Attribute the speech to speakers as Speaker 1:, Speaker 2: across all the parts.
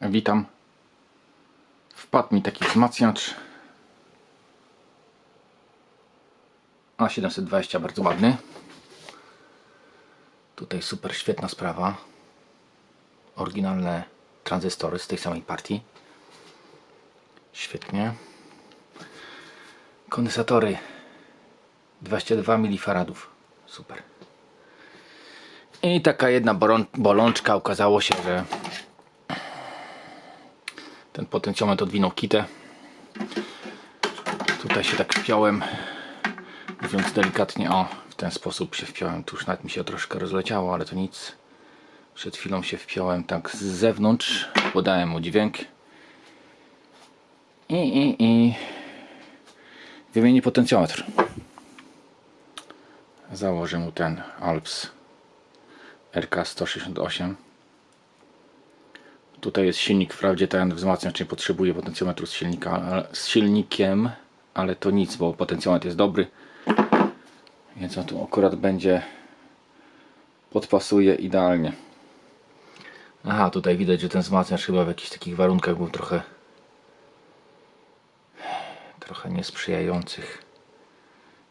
Speaker 1: Witam. Wpadł mi taki wzmacniacz. A720 bardzo ładny. Tutaj super świetna sprawa. Oryginalne tranzystory z tej samej partii. Świetnie. Kondensatory 22 mF. Super. I taka jedna bolą- bolączka okazało się, że ten potencjometr odwinął kitę. Tutaj się tak wpiąłem, mówiąc delikatnie, o, w ten sposób się wpiąłem. Tu już nawet mi się troszkę rozleciało, ale to nic. Przed chwilą się wpiąłem tak z zewnątrz, podałem mu dźwięk i, i, i wymienię potencjometr. Założę mu ten Alps RK168 Tutaj jest silnik, wprawdzie ten wzmacniacz nie potrzebuje potencjometru z, silnika, z silnikiem, ale to nic, bo potencjometr jest dobry. Więc on tu akurat będzie podpasuje idealnie. Aha, tutaj widać, że ten wzmacniacz chyba w jakichś takich warunkach był trochę trochę niesprzyjających.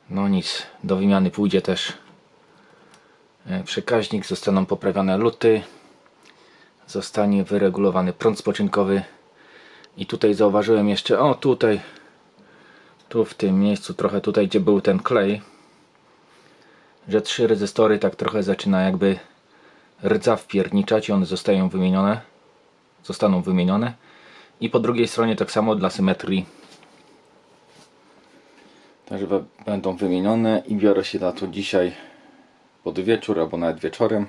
Speaker 1: No nic, do wymiany pójdzie też e, przekaźnik, zostaną poprawione luty zostanie wyregulowany prąd spoczynkowy. I tutaj zauważyłem jeszcze, o tutaj tu w tym miejscu, trochę tutaj gdzie był ten klej że trzy rezystory tak trochę zaczyna jakby rdza wpierniczać i one zostają wymienione zostaną wymienione. I po drugiej stronie tak samo dla symetrii. Także będą wymienione i biorę się na to dzisiaj pod wieczór albo nawet wieczorem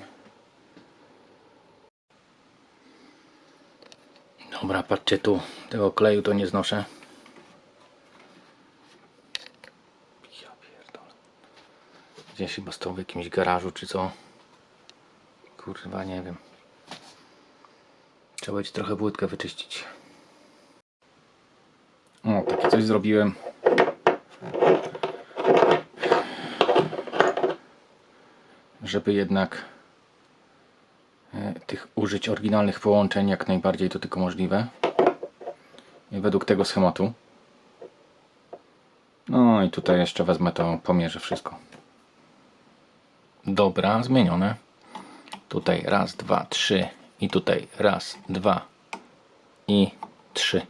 Speaker 1: Dobra, patrzcie tu, tego kleju to nie znoszę. Ja pierdolę. Gdzieś chyba stał w jakimś garażu czy co. Kurwa, nie wiem. Trzeba będzie trochę płytkę wyczyścić. O, takie coś zrobiłem. Żeby jednak tych użyć oryginalnych połączeń jak najbardziej to tylko możliwe. Według tego schematu. No i tutaj jeszcze wezmę to, pomierzę wszystko. Dobra, zmienione. Tutaj raz, dwa, trzy i tutaj raz, dwa i trzy.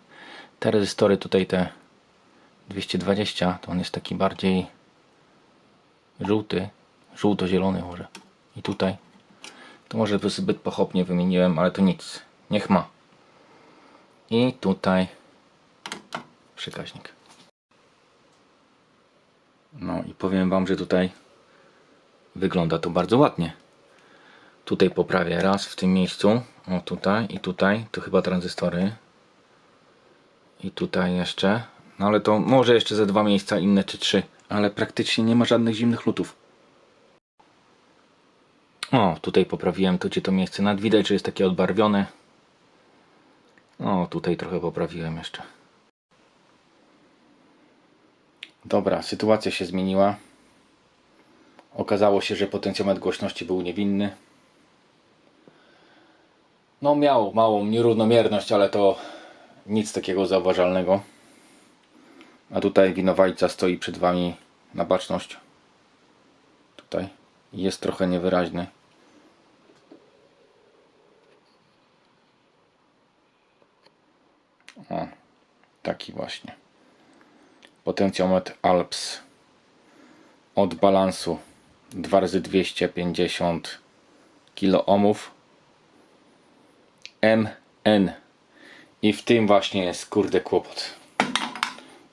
Speaker 1: Te rezystory tutaj te 220 to on jest taki bardziej żółty, żółto-zielony może. I tutaj to może zbyt pochopnie wymieniłem, ale to nic. Niech ma. I tutaj przekaźnik. No i powiem Wam, że tutaj wygląda to bardzo ładnie. Tutaj poprawię raz w tym miejscu. O tutaj i tutaj. To chyba tranzystory. I tutaj jeszcze. No ale to może jeszcze ze dwa miejsca inne czy trzy. Ale praktycznie nie ma żadnych zimnych lutów. O, tutaj poprawiłem to, gdzie to miejsce nad widać, że jest takie odbarwione. O, tutaj trochę poprawiłem jeszcze. Dobra, sytuacja się zmieniła. Okazało się, że potencjometr głośności był niewinny. No miał małą nierównomierność, ale to nic takiego zauważalnego. A tutaj winowajca stoi przed Wami na baczność. Tutaj jest trochę niewyraźny. O, taki właśnie. Potencjometr Alps. Od balansu 2 razy 250 kiloohmów MN i w tym właśnie jest kurde kłopot.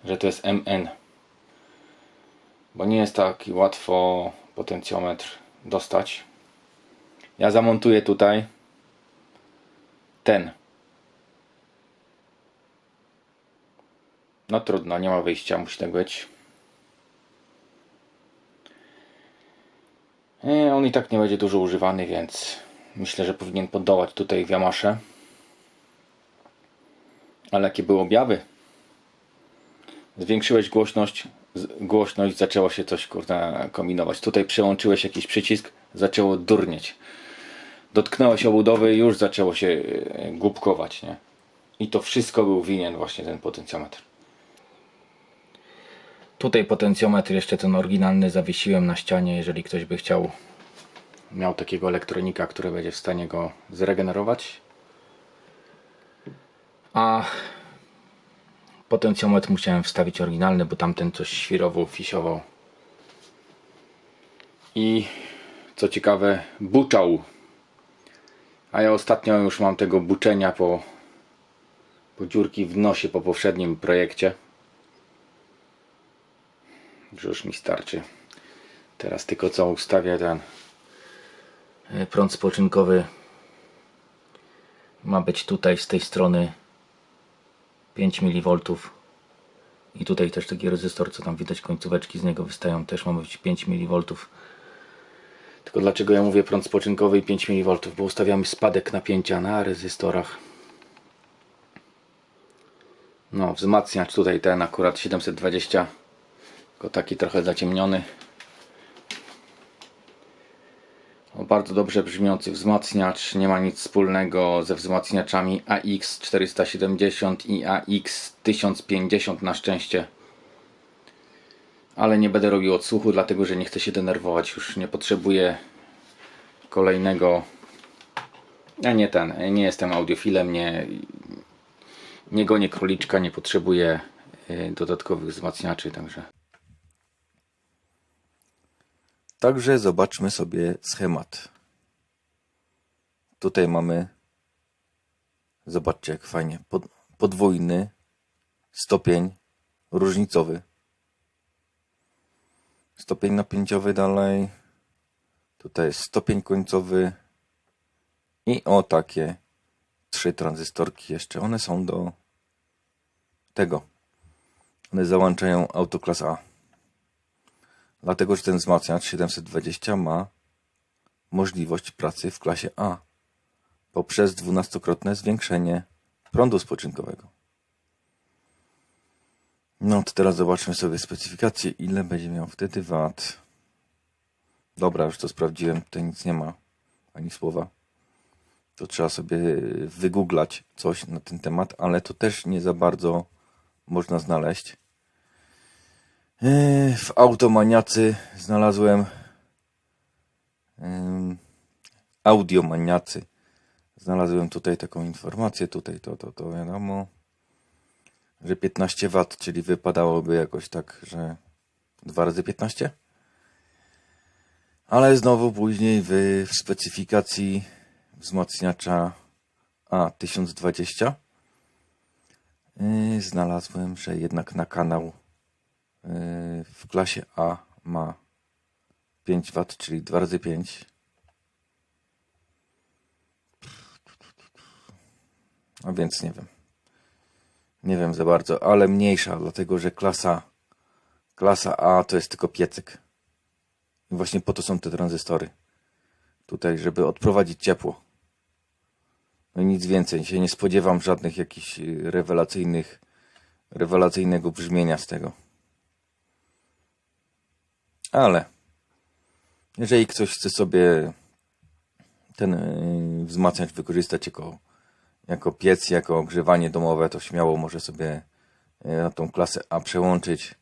Speaker 1: Że to jest MN bo nie jest taki łatwo potencjometr dostać. Ja zamontuję tutaj ten no trudno, nie ma wyjścia, musi tak być E, On i tak nie będzie dużo używany, więc myślę, że powinien podołać tutaj w Yamasze. Ale jakie były objawy? Zwiększyłeś głośność, głośność, zaczęło się coś kurde kombinować. Tutaj przełączyłeś jakiś przycisk, zaczęło durnieć. dotknęło obudowy już zaczęło się e, głupkować, nie? I to wszystko był winien właśnie ten potencjometr. Tutaj potencjometr jeszcze ten oryginalny zawiesiłem na ścianie, jeżeli ktoś by chciał miał takiego elektronika, który będzie w stanie go zregenerować. A potencjometr musiałem wstawić oryginalny, bo tamten coś świrował, fisiował. I co ciekawe, buczał. A ja ostatnio już mam tego buczenia po, po dziurki w nosie po poprzednim projekcie. Już mi starczy. Teraz tylko co ustawię ten e, prąd spoczynkowy. Ma być tutaj z tej strony 5 mV. I tutaj też taki rezystor, co tam widać, końcóweczki z niego wystają, też ma być 5 mV. Tylko dlaczego ja mówię prąd spoczynkowy i 5 mV? Bo ustawiamy spadek napięcia na rezystorach. No, wzmacniacz tutaj ten akurat 720, tylko taki trochę zaciemniony. O, bardzo dobrze brzmiący wzmacniacz, nie ma nic wspólnego ze wzmacniaczami AX470 i AX1050 na szczęście. Ale nie będę robił odsłuchu, dlatego że nie chcę się denerwować, już nie potrzebuję kolejnego. Ja nie ten, nie jestem audiofilem, nie, nie gonię króliczka, nie potrzebuję y, dodatkowych wzmacniaczy, także.
Speaker 2: Także zobaczmy sobie schemat. Tutaj mamy, zobaczcie jak fajnie, pod, podwójny stopień różnicowy. Stopień napięciowy dalej. Tutaj jest stopień końcowy. I o takie trzy tranzystorki jeszcze. One są do tego. One załączają autoklas A. Dlatego, że ten wzmacniacz 720 ma możliwość pracy w klasie A poprzez dwunastokrotne zwiększenie prądu spoczynkowego. No to teraz zobaczmy sobie specyfikację, ile będzie miał wtedy wat. Dobra, już to sprawdziłem, tutaj nic nie ma, ani słowa. To trzeba sobie wygooglać coś na ten temat, ale to też nie za bardzo można znaleźć. Yy, W Automaniacy znalazłem Audiomaniacy. Znalazłem tutaj taką informację, tutaj to, to, to wiadomo, że 15 W, czyli wypadałoby jakoś tak, że 2 razy 15? Ale znowu później w, w specyfikacji wzmacniacza A1020 yy, znalazłem, że jednak na kanał w klasie A ma 5 W, czyli 2 razy 5. A więc nie wiem. Nie wiem za bardzo, ale mniejsza, dlatego że klasa klasa A to jest tylko piecyk. I właśnie po to są te tranzystory. Tutaj, żeby odprowadzić ciepło. No i nic więcej. Się nie spodziewam żadnych jakichś rewelacyjnych rewelacyjnego brzmienia z tego. Ale jeżeli ktoś chce sobie ten y, wzmacniacz wykorzystać jako, jako piec, jako ogrzewanie domowe, to śmiało może sobie y, na tą klasę A przełączyć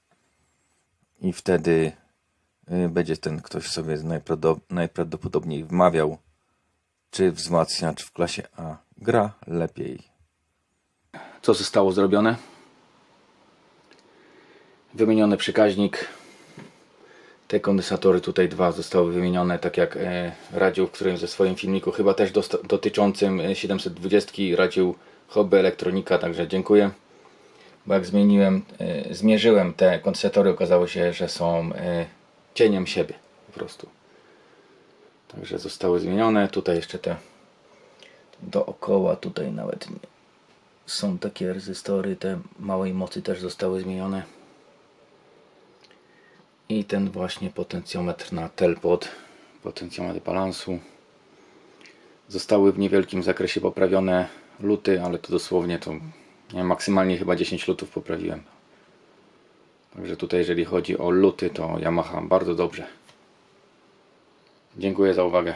Speaker 2: i wtedy y, będzie ten ktoś sobie najprawdo- najprawdopodobniej wmawiał, czy wzmacniacz w klasie A gra lepiej.
Speaker 1: Co zostało zrobione? Wymieniony przekaźnik. Te kondensatory tutaj dwa zostały wymienione, tak jak e, radził w którymś ze swoim filmiku, chyba też dotyczącym e, 720 radził hobby elektronika, także dziękuję. Bo jak zmieniłem, e, zmierzyłem te kondensatory, okazało się, że są e, cieniem siebie po prostu. Także zostały zmienione. Tutaj jeszcze te dookoła, tutaj nawet nie, są takie rezystory, te małej mocy też zostały zmienione. I ten właśnie potencjometr na telpod, potencjometr balansu. Zostały w niewielkim zakresie poprawione luty, ale to dosłownie to wiem, maksymalnie chyba 10 lutów poprawiłem. Także tutaj jeżeli chodzi o luty, to Yamaha bardzo dobrze. Dziękuję za uwagę.